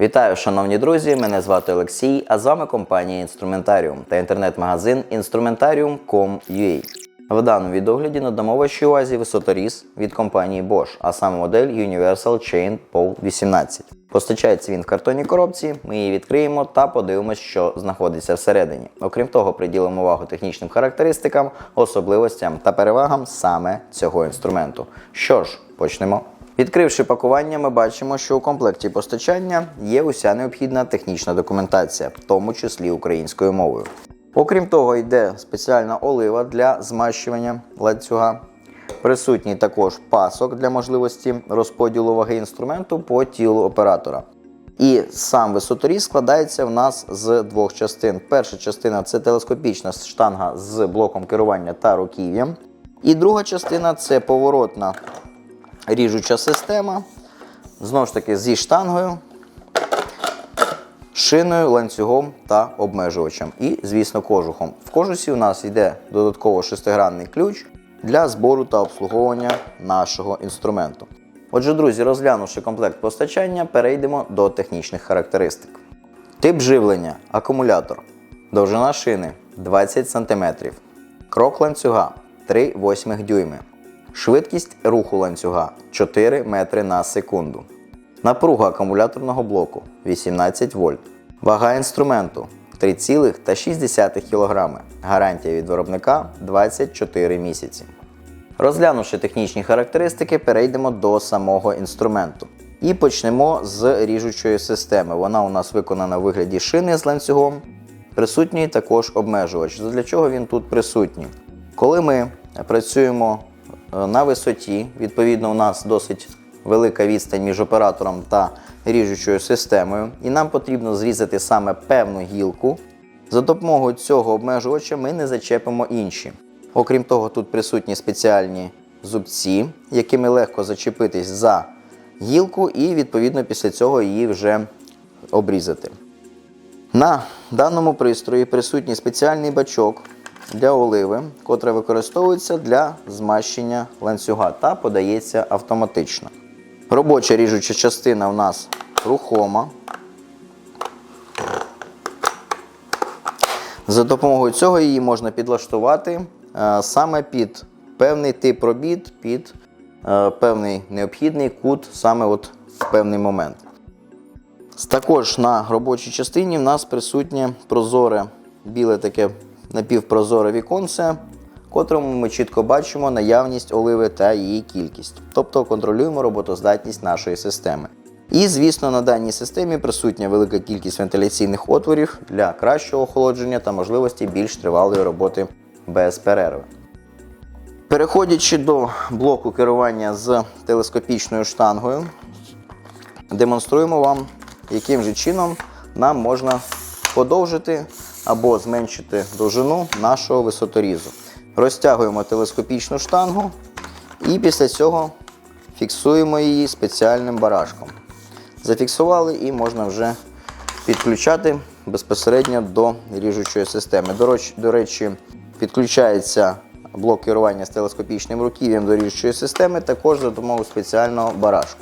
Вітаю, шановні друзі! Мене звати Олексій, а з вами компанія Інструментаріум та інтернет-магазин Instrumentarium.com.ua. В даному відогляді надамо вашій увазі висоторіз від компанії Bosch, а саме модель Universal Chain Pole 18. Постачається він в картонній коробці, ми її відкриємо та подивимося, що знаходиться всередині. Окрім того, приділимо увагу технічним характеристикам, особливостям та перевагам саме цього інструменту. Що ж, почнемо. Відкривши пакування, ми бачимо, що у комплекті постачання є уся необхідна технічна документація, в тому числі українською мовою. Окрім того, йде спеціальна олива для змащування ланцюга. Присутній також пасок для можливості розподілу ваги інструменту по тілу оператора. І сам висоторіз складається в нас з двох частин. Перша частина це телескопічна штанга з блоком керування та руків'ям. І друга частина це поворотна ріжуча система. Знову ж таки, зі штангою, шиною, ланцюгом та обмежувачем. І, звісно, кожухом. В кожусі у нас йде додатково шестигранний ключ для збору та обслуговування нашого інструменту. Отже, друзі, розглянувши комплект постачання, перейдемо до технічних характеристик. Тип живлення акумулятор. Довжина шини 20 см. Крок ланцюга 3,8 дюйми. Швидкість руху ланцюга 4 метри на секунду. Напруга акумуляторного блоку 18 вольт. Вага інструменту 3,6 кг. Гарантія від виробника 24 місяці. Розглянувши технічні характеристики, перейдемо до самого інструменту. І почнемо з ріжучої системи. Вона у нас виконана в вигляді шини з ланцюгом. Присутній також обмежувач. Для чого він тут присутній? Коли ми працюємо на висоті, відповідно, у нас досить велика відстань між оператором та ріжучою системою, і нам потрібно зрізати саме певну гілку. За допомогою цього обмежувача ми не зачепимо інші. Окрім того, тут присутні спеціальні зубці, якими легко зачепитись за гілку, і відповідно після цього її вже обрізати. На даному пристрої присутній спеціальний бачок для оливи, котра використовується для змащення ланцюга та подається автоматично. Робоча ріжуча частина у нас рухома. За допомогою цього її можна підлаштувати е, саме під певний тип робіт, під е, певний необхідний кут саме от в певний момент. Також на робочій частині в нас присутнє прозоре біле таке напівпрозоре віконце, котрому ми чітко бачимо наявність оливи та її кількість, тобто контролюємо роботоздатність нашої системи. І, звісно, на даній системі присутня велика кількість вентиляційних отворів для кращого охолодження та можливості більш тривалої роботи без перерви. Переходячи до блоку керування з телескопічною штангою, демонструємо вам, яким же чином нам можна подовжити або зменшити довжину нашого висоторізу. Розтягуємо телескопічну штангу і після цього фіксуємо її спеціальним барашком. Зафіксували і можна вже підключати безпосередньо до ріжучої системи. До речі, підключається блок керування з телескопічним руків'ям до ріжучої системи також за допомогою спеціального барашку.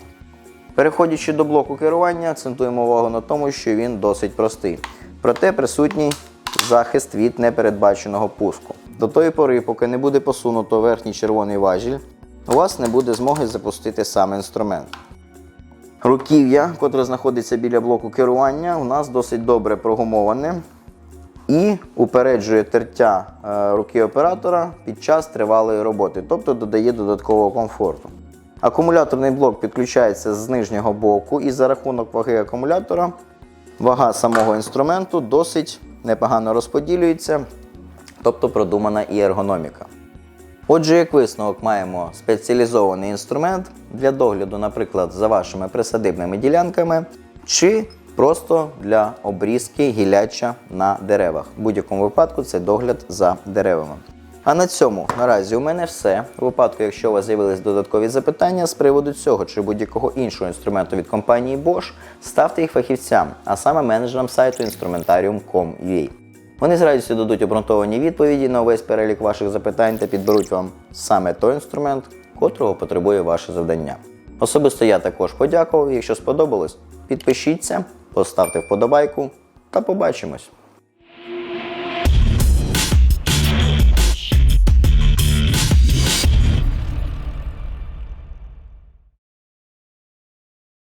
Переходячи до блоку керування, акцентуємо увагу на тому, що він досить простий. Проте присутній захист від непередбаченого пуску. До тої пори, поки не буде посунуто верхній червоний важіль, у вас не буде змоги запустити сам інструмент. Руків'я, котре знаходиться біля блоку керування, у нас досить добре прогумоване і упереджує тертя е, руки оператора під час тривалої роботи, тобто додає додаткового комфорту. Акумуляторний блок підключається з нижнього боку, і за рахунок ваги акумулятора вага самого інструменту досить непогано розподілюється, тобто продумана і ергономіка. Отже, як висновок маємо спеціалізований інструмент для догляду, наприклад, за вашими присадибними ділянками, чи просто для обрізки гіляча на деревах. В будь-якому випадку це догляд за деревами. А на цьому наразі у мене все. У випадку, якщо у вас з'явились додаткові запитання з приводу цього чи будь-якого іншого інструменту від компанії Bosch, ставте їх фахівцям, а саме менеджерам сайту instrumentarium.com.ua. Вони з радістю дадуть обґрунтовані відповіді на увесь перелік ваших запитань та підберуть вам саме той інструмент, котрого потребує ваше завдання. Особисто я також подякував. Якщо сподобалось, підпишіться, поставте вподобайку та побачимось.